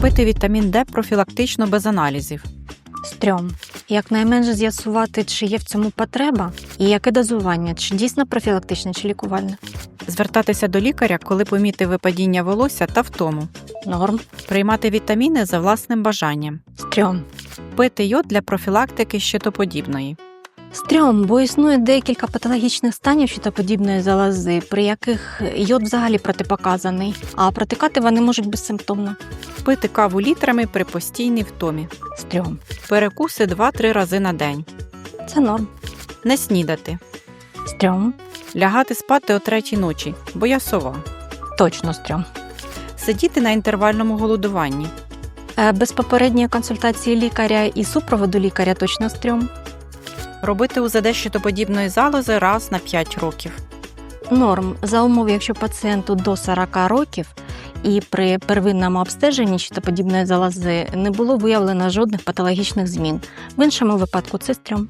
Пити вітамін Д профілактично без аналізів. Стрьом. Якнайменше з'ясувати, чи є в цьому потреба, і яке дозування, чи дійсно профілактичне, чи лікувальне. Звертатися до лікаря, коли помітив випадіння волосся та втому. Норм. Приймати вітаміни за власним бажанням. Стрьом. Пити йод для профілактики щитоподібної. Стрьом, бо існує декілька патологічних станів щитоподібної залози, при яких йод взагалі протипоказаний, а протикати вони можуть безсимптомно. Пити каву літрами при постійній втомі. Стрьом. Перекуси 2-3 рази на день. Це норм. Не снідати. Стрьом. Лягати спати о третій ночі, бо я сова. Точно стрьом. Сидіти на інтервальному голодуванні. Е, Без попередньої консультації лікаря і супроводу лікаря точно стрьом. Робити УЗД щитоподібної залози раз на 5 років. Норм за умови, якщо пацієнту до 40 років і при первинному обстеженні щитоподібної залози не було виявлено жодних патологічних змін. В іншому випадку це стрьом.